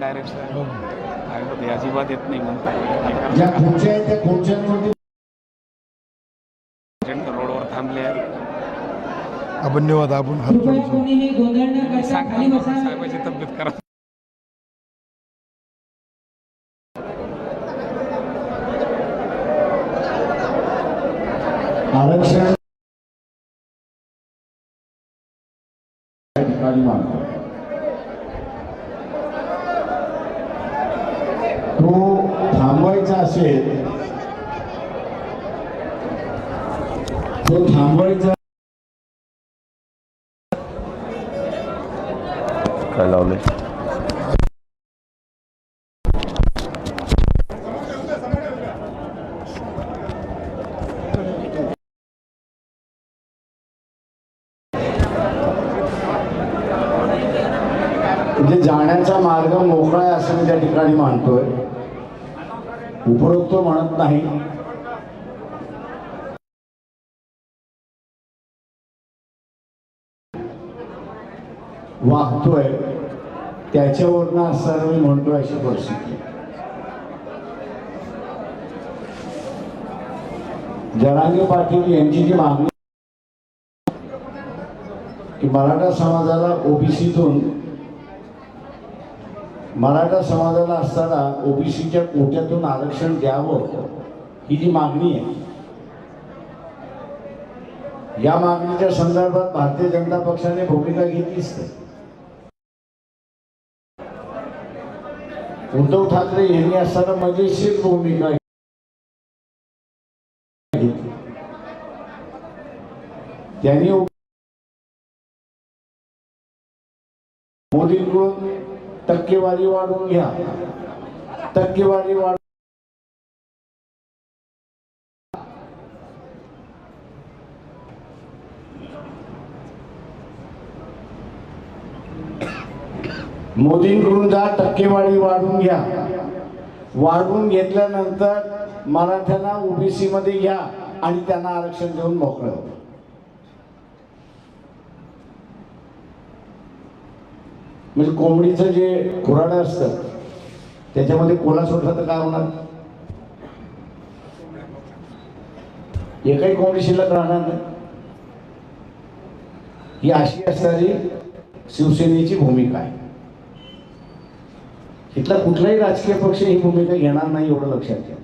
Direct ते अजिबात येत नाही म्हणतात ज्या खुर्च्या आहेत त्या खुर्च्यांवरती रोडवर थांबले आहेत. आपण निवाद आपण साहेबाची तब्येत खराब. आरक्षण या ठिकाणी मानतो तो थांबवायचा असेल तो थांबवायचा वागतोय. त्याच्यावरनं असताना मी म्हणतोय अशी परिस्थिती. जरांगे पाटील यांची जी मागणी की मराठा समाजाला ओबीसीतून मराठा समाजाला असताना ओबीसीच्या कोट्यातून आरक्षण द्यावं ही जी मागणी आहे. या मागणीच्या संदर्भात भारतीय जनता पक्षाने भूमिका घेतलीच नाही. उद्धव ठाकरे यांनी असताना मजेशीर भूमिका घेतली. त्यांनी मोदींकडून टक्केवारी वाढवून घ्या. टक्केवारी वाढ मोदींकडून जा टक्केवारी वाढवून घ्या. वाढवून घेतल्यानंतर मराठ्यांना ओबीसी मध्ये घ्या आणि त्यांना आरक्षण देऊन मोकळं हो. म्हणजे कोंबडीचं जे खुराड असतं त्याच्यामध्ये कोला सोडला तर काय होणार? एकही कोंबडी शिल्लक राहणार नाही. ही अशी असणारी शिवसेनेची भूमिका आहे. इथला कुठलाही राजकीय पक्ष ही भूमिका घेणार नाही एवढं लक्षात घ्या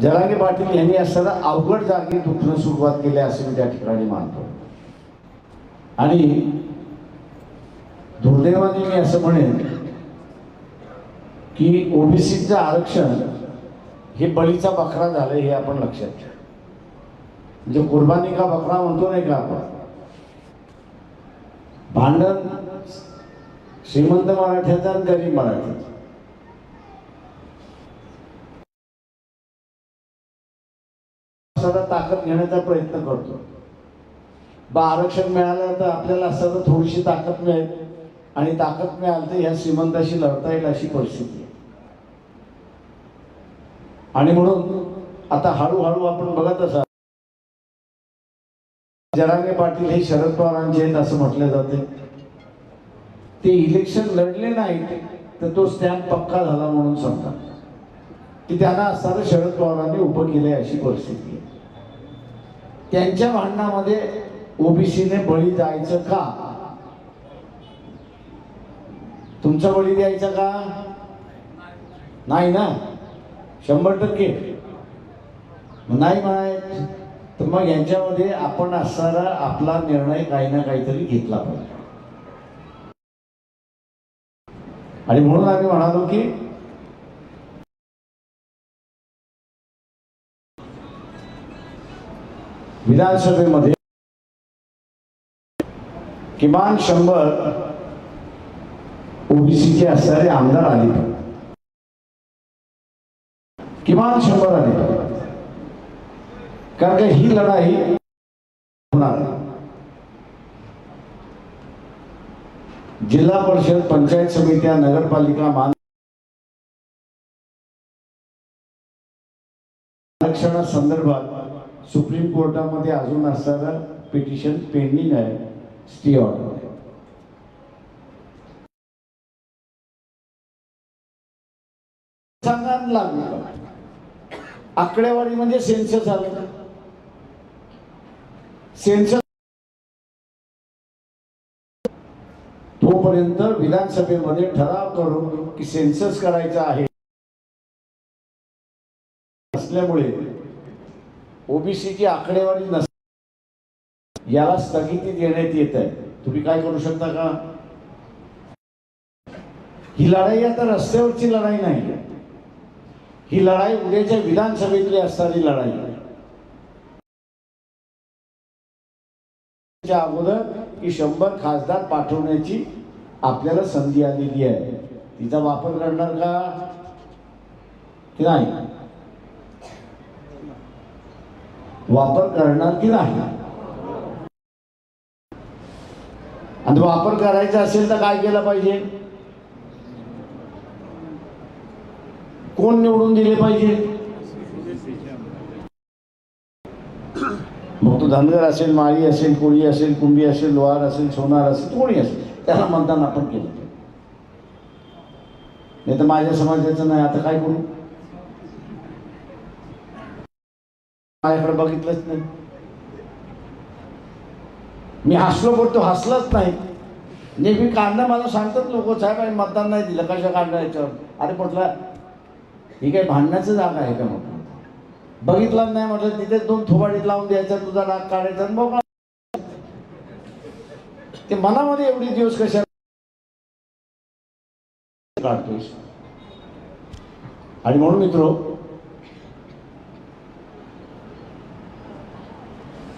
जरांगे पाटील यांनी असताना अवघड जागेत दुखणं सुरुवात केली असे मी त्या ठिकाणी मानतो. आणि दुर्दैवाने मी असं म्हणेन की ओबीसीचं आरक्षण हे बळीचा बकरा झालं हे आपण लक्षात घ्या म्हणजे कुर्बानी का बकरा म्हणतो नाही का आपण? भांडण श्रीमंत मराठ्याचा आणि गरीब मराठ्याचं. ताकद घेण्याचा प्रयत्न करतो. बा आरक्षण मिळालं तर आपल्याला असं तर थोडीशी ताकद मिळेल. आणि ताकद मिळाली तर ह्या श्रीमंताशी लढता येईल अशी परिस्थिती आहे. आणि म्हणून आता हळूहळू आपण बघत असाल. जरांगे पाटील हे शरद पवारांचे आहेत असं म्हटलं जाते. ते इलेक्शन लढले नाहीत तर तो स्टॅम्प पक्का झाला म्हणून सांगतात की त्यांना असताना शरद पवारांनी उभं केलंय अशी परिस्थिती आहे. त्यांच्या भांडणामध्ये ओबीसीने बळी जायचं का? तुमचा बळी द्यायचा का? नाही ना? शंभर टक्के. नाही म्हणाय तर मग यांच्यामध्ये आपण असणारा आपला निर्णय काही ना काहीतरी घेतला पाहिजे. आणि म्हणून आम्ही म्हणालो की विधानसभेमध्ये किमान शंभर ओबीसीचे असणारे आमदार आले किमान शंभर आले कारण का ही लढाई होणार आहे. जिल्हा परिषद पंचायत समित्या नगरपालिका मान आरक्षणासंदर्भात सुप्रीम कोर्टामध्ये अजून असणारं पिटिशन पेंडिंग आहे स्टीअर्ड ऑर्डर सांगायला लागू. आकडेवारी म्हणजे सेन्सस आलं. सेन्सस तोपर्यंत विधानसभेमध्ये ठराव करून की सेन्सस करायचा आहे. असल्यामुळे ओबीसीची आकडेवारी नस याला स्थगिती देण्यात येत आहे. तुम्ही काय करू शकता का? ही लढाई आता रस्त्यावरची लढाई नाही. ही लढाई उद्याच्या विधानसभेतली असणारी लढाई अगोदर की शंभर खासदार पाठवण्याची आपल्याला संधी आलेली आहे. तिचा वापर करणार का? की नाही? वापर करणार की नाही? आणि वापर करायचा असेल तर काय केलं पाहिजे? कोण निवडून दिले पाहिजे? मग तो धनगर असेल माळी असेल कोळी असेल कुंभी असेल लोहार असेल सोनार असेल कोणी असेल त्याला मतदान आपण केलं नाही तर माझ्या समाजाचं नाही आता काय करू? माझ्याकडे बघितलंच नाही. मी हसलो पण तो हसलाच नाही. नेहमी काढणं मला सांगतात लोक साहेब आणि मतदान नाही दिलं कशा काढणं याच्यावर? अरे म्हटलं ही काही भांडण्याचं जागा आहे का म्हटलं बघितला नाही म्हटलं तिथे दोन थोबाडीत लावून द्यायचा तुझा राग काढायचा आणि मोकळा ते मनामध्ये एवढे दिवस कशा काढतोस आणि म्हणून मित्र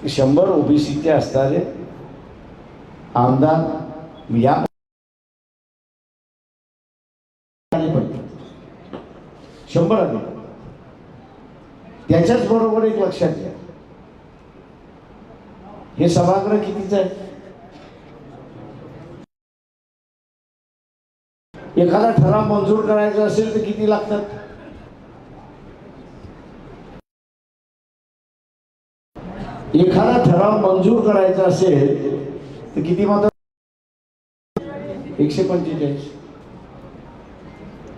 शंभर ओबीसीचे असणारे आमदार या शंभर अधिक त्याच्याच बरोबर एक लक्षात घ्या. हे सभागृह कितीचं आहे? एखादा ठराव मंजूर करायचा असेल तर किती लागतात? एखादा ठराव मंजूर करायचा असेल तर किती मात्र एकशे पंचेचाळीस.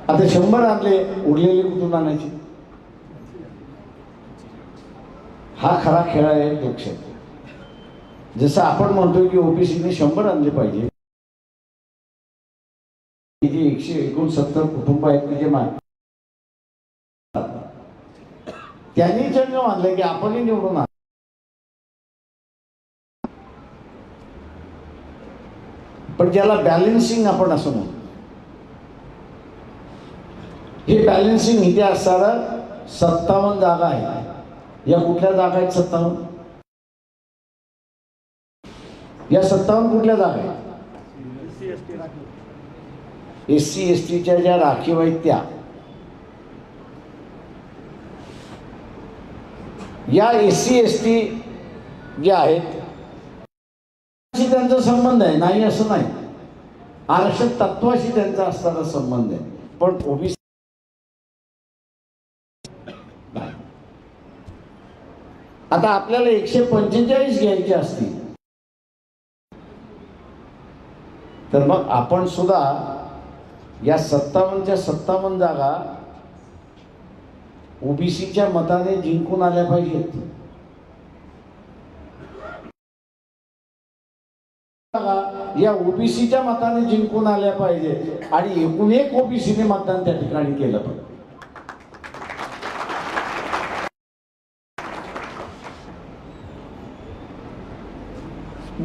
आता शंभर आणले उरलेले कुठून आणायचे? हा खरा खेळ आहे लक्षात जसं आपण म्हणतोय की ओबीसीने शंभर आणले पाहिजे. जे एकशे एकोणसत्तर कुटुंब आहेत की जे मान त्यांनी जंग मानलं की आपणही निवडून आण पण ज्याला बॅलेन्सिंग आपण असं म्हणतो. हे बॅलेन्सिंग इथे असणारा सत्तावन्न जागा आहे या कुठल्या जागा आहेत सत्तावन्न? या सत्तावन्न कुठल्या जागा आहेत? एस सी एस टीच्या ज्या राखीव आहेत त्या. या एस सी एस टी ज्या आहेत त्यांचा संबंध आहे. नाही असं नाही. आरक्षण तत्वाशी त्यांचा असणारा संबंध आहे. पण ओबीसी आता आपल्याला एकशे पंचेचाळीस घ्यायचे असतील. तर मग आपण सुद्धा या सत्तावन्नच्या सत्तावन्न जागा ओबीसीच्या मताने जिंकून आल्या पाहिजेत. जागा या ओबीसीच्या मताने जिंकून आल्या पाहिजे आणि एकूण एक ओबीसीने मतदान त्या ठिकाणी केलं पाहिजे.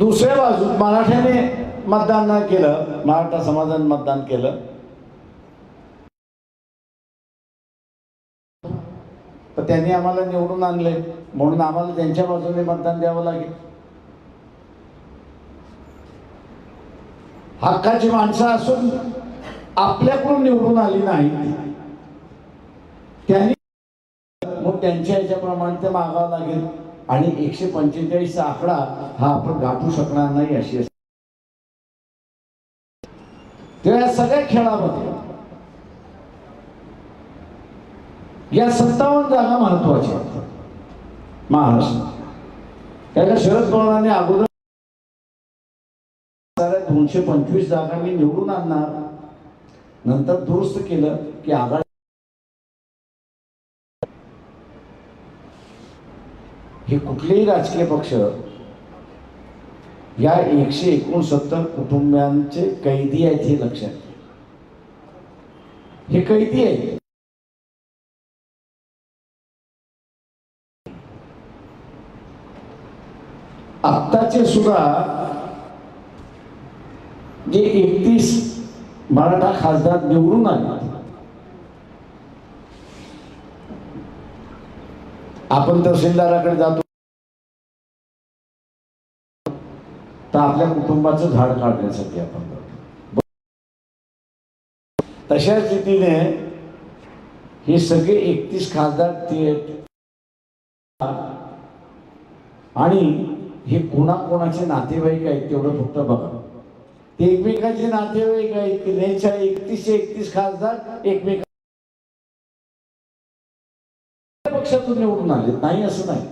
दुसऱ्या बाजू मराठ्याने मतदान नाही केलं मराठा समाजाने मतदान केलं. पण त्यांनी आम्हाला निवडून आणले म्हणून आम्हाला त्यांच्या बाजूने मतदान द्यावं लागेल. हक्काची माणसं असून आपल्याकडून निवडून आली नाही. त्यांनी मग त्यांच्या ह्याच्याप्रमाणे ते मागावं लागेल. आणि एकशे पंचेचाळीसचा आकडा हा आपण गाठू शकणार नाही अशी असते. तेव्हा या सगळ्या खेळामध्ये या सत्तावन्न जागा महत्त्वाच्या आहेत महाराष्ट्र त्याला शरद पवारांनी अगोदर दोनशे पंचवीस जागा मी निवडून आणणार नंतर दुरुस्त केलं की आघाडी हे कुठलेही राजकीय पक्ष या एकशे एकोणसत्तर कुटुंबियांचे कैदी आहेत हे लक्षात हे कैदी आहेत. आत्ताचे सुद्धा जे एकतीस मराठा खासदार निवडून आले आपण तहसीलदाराकडे जातो. तर आपल्या कुटुंबाचं झाड काढण्यासाठी आपण जातो. तशाच रीतीने हे सगळे एकतीस खासदार ते आणि हे कोणाकोणाचे नातेवाईक आहेत तेवढं फक्त बघा. ते एकमेकांचे नातेवाईक आहेत की त्यांच्या एकतीसशे एकतीस खासदार एकमेक पक्षातून निवडून आले नाही असं नाही.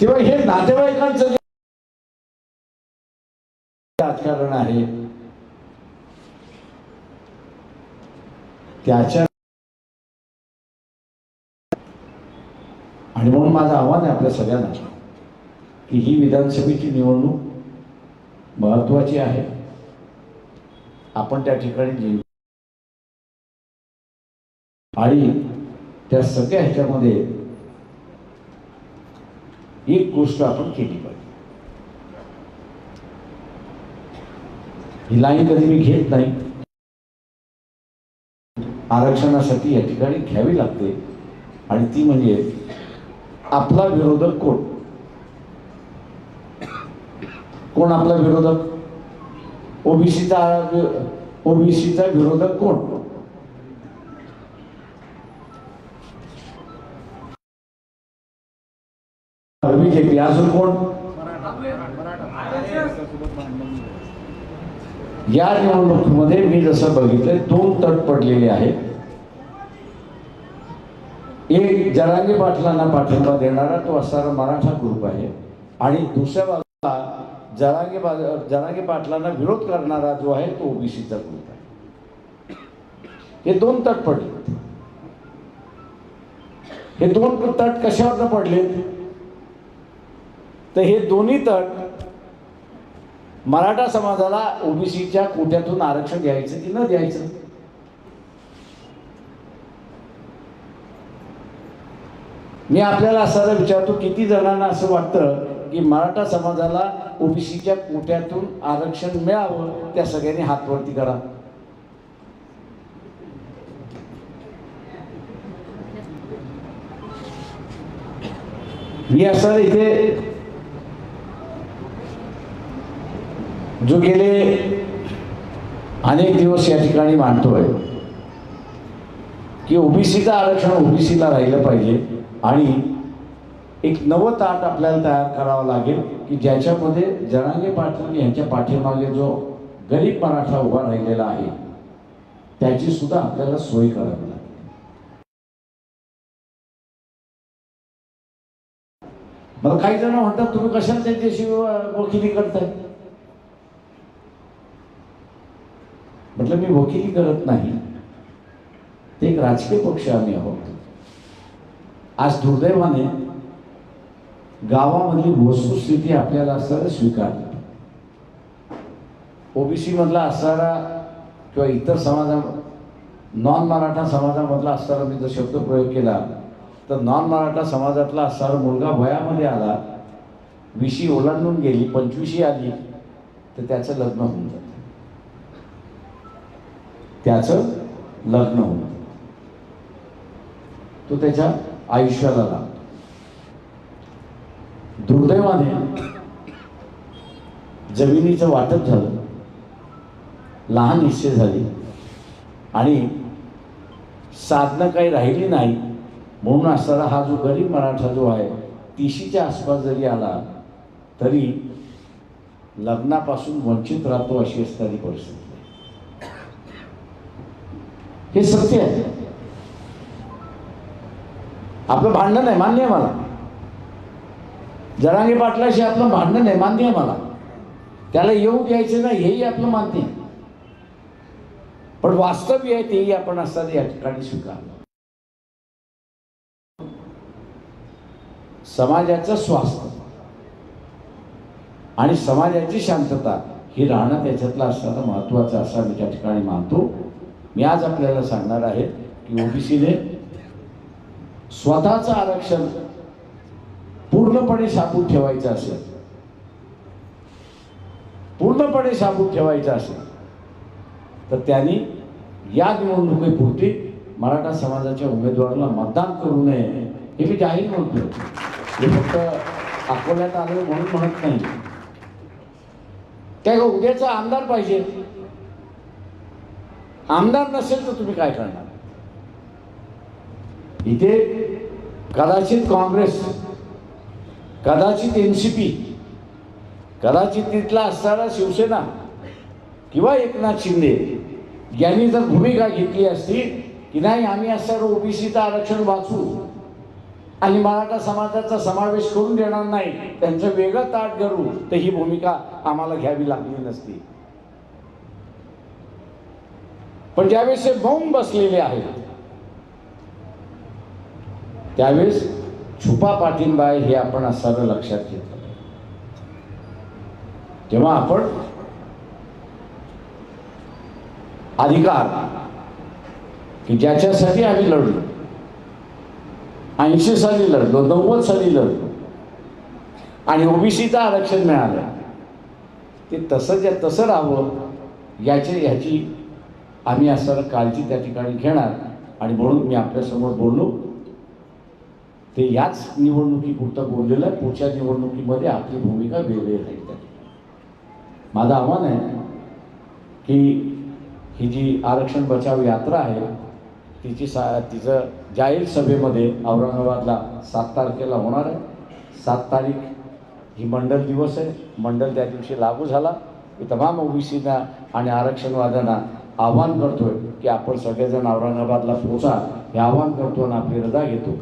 तेव्हा हे नातेवाईकांचं जे राजकारण आहे त्याच्या आणि म्हणून माझं आव्हान आहे आपल्या सगळ्यांना की ही विधानसभेची निवडणूक महत्वाची आहे. आपण त्या ठिकाणी जिंकू आणि त्या सगळ्या ह्याच्यामध्ये एक गोष्ट आपण केली पाहिजे. ही लाईन कधी मी घेत नाही. आरक्षणासाठी या ठिकाणी घ्यावी लागते. आणि ती म्हणजे आपला विरोधक कोण? कोण आपला विरोधक? ओबीसीचा ओबीसीचा विरोधक कोण? बीजेपी अजून कोण? या निवडणुकीमध्ये मी जसं बघितलं दोन तट पडलेले आहेत. एक जरांगी पाटलांना पाठिंबा देणारा तो असणारा मराठा ग्रुप आहे. आणि दुसऱ्या बाजूला जरांगे बा जरांगे पाटलांना विरोध करणारा जो आहे तो ओबीसीचा ग्रुप आहे. हे दोन तट पडले. हे दोन तट कशावर पडले? तर हे दोन्ही तट मराठा समाजाला ओबीसीच्या कोट्यातून आरक्षण द्यायचं की न द्यायचं? मी आपल्याला असं विचारतो किती जणांना असं वाटतं की मराठा समाजाला ओबीसीच्या कोट्यातून आरक्षण मिळावं त्या सगळ्यांनी हातवरती करा. मी असं इथे जो गेले अनेक दिवस या ठिकाणी मांडतोय की ओबीसीचं आरक्षण ओबीसीला राहिलं पाहिजे आणि एक नवं ताट आपल्याला तयार करावं लागेल की ज्याच्यामध्ये जरांगे पाटील यांच्या पाठीमागे जो गरीब मराठा उभा राहिलेला आहे त्याची सुद्धा आपल्याला सोय करावी लागेल. मला काही जण म्हणतात तुम्ही कशाला त्यांच्याशी वकिली करताय? म्हटलं मी वकिली करत नाही. ते एक राजकीय पक्ष आम्ही आहोत. आज दुर्दैवाने गावामधली वस्तुस्थिती आपल्याला असताना स्वीकारली ओबीसी मधला असणारा किंवा इतर समाजा नॉन मराठा समाजामधला असणारा मी जर शब्द प्रयोग केला तर नॉन मराठा समाजातला असणारा मुलगा वयामध्ये आला विशी ओलांडून गेली पंचवीशी आली तर त्याचं लग्न होऊन जातं. त्याचं लग्न होऊन तो त्याच्या आयुष्याला लागतो. दुर्दैवाने जमिनीचं वाटप झालं. लहान हिस्से झाली. आणि साधनं काही राहिली नाही. म्हणून असणारा हा जो गरीब मराठा जो आहे तिशीच्या आसपास जरी आला तरी लग्नापासून वंचित राहतो अशी असणारी परिस्थिती हे सत्य आहे. आपलं भांडण आहे मान्य आहे मला. जरांगे पाटलाशी आपलं भांडण आहे मान्य आहे मला. त्याला येऊ द्यायचं नाही हेही आपलं मान्य आहे. पण वास्तव्य आहे तेही आपण असताना या ठिकाणी स्वीकारलं. समाजाचं स्वास्थ्य आणि समाजाची शांतता ही राहणं त्याच्यातलं असताना महत्त्वाचं असा मी त्या ठिकाणी मानतो. मी आज आपल्याला सांगणार आहे की ओबीसीने स्वतःचं आरक्षण पूर्णपणे साबूत ठेवायचं असेल. पूर्णपणे साबूत ठेवायचं असेल तर त्यांनी या निवडणुकीपुरती मराठा समाजाच्या उमेदवाराला मतदान करू नये हे मी जाहीर म्हणतो हे फक्त अकोल्यात आलं म्हणून म्हणत नाही. त्या उद्याचा आमदार पाहिजे. आमदार नसेल तर तुम्ही काय करणार? इथे कदाचित काँग्रेस कदाचित एन सी पी कदाचित तिथला असणारा शिवसेना किंवा एकनाथ शिंदे यांनी जर भूमिका घेतली असती की नाही आम्ही असणारं ओबीसीचं आरक्षण वाचू आणि मराठा समाजाचा समावेश करून देणार नाही त्यांचं वेगळं ताट करू तर ही भूमिका आम्हाला घ्यावी लागली नसती. पण ज्यावेळेस हे मौन बसलेले आहेत त्यावेळेस छुपा पाठिंबा आहे हे आपण असणारं लक्षात घेतलं तेव्हा आपण अधिकार की ज्याच्यासाठी आम्ही लढलो. ऐंशी साली लढलो नव्वद साली लढलो. आणि ओबीसीचं आरक्षण मिळालं. ते तसं ज्या तसं राहावं याचे ह्याची आम्ही असं काळजी त्या ठिकाणी घेणार. आणि म्हणून मी आपल्यासमोर बोललो ते याच निवडणुकीपुरतं बोललेलं आहे. पुढच्या निवडणुकीमध्ये आपली भूमिका वेगळी राहील त्या माझं आव्हान आहे की ही जी आरक्षण बचाव यात्रा आहे तिची सा तिचं जाहीर सभेमध्ये औरंगाबादला सात तारखेला होणार आहे. सात तारीख ही मंडल दिवस आहे. मंडल त्या दिवशी लागू झाला. मी तमाम ओबीसीना आणि आरक्षणवाद्यांना आव्हान करतोय की आपण सगळेजण औरंगाबादला पोचा हे आव्हान करतो आणि आपली रजा घेतो.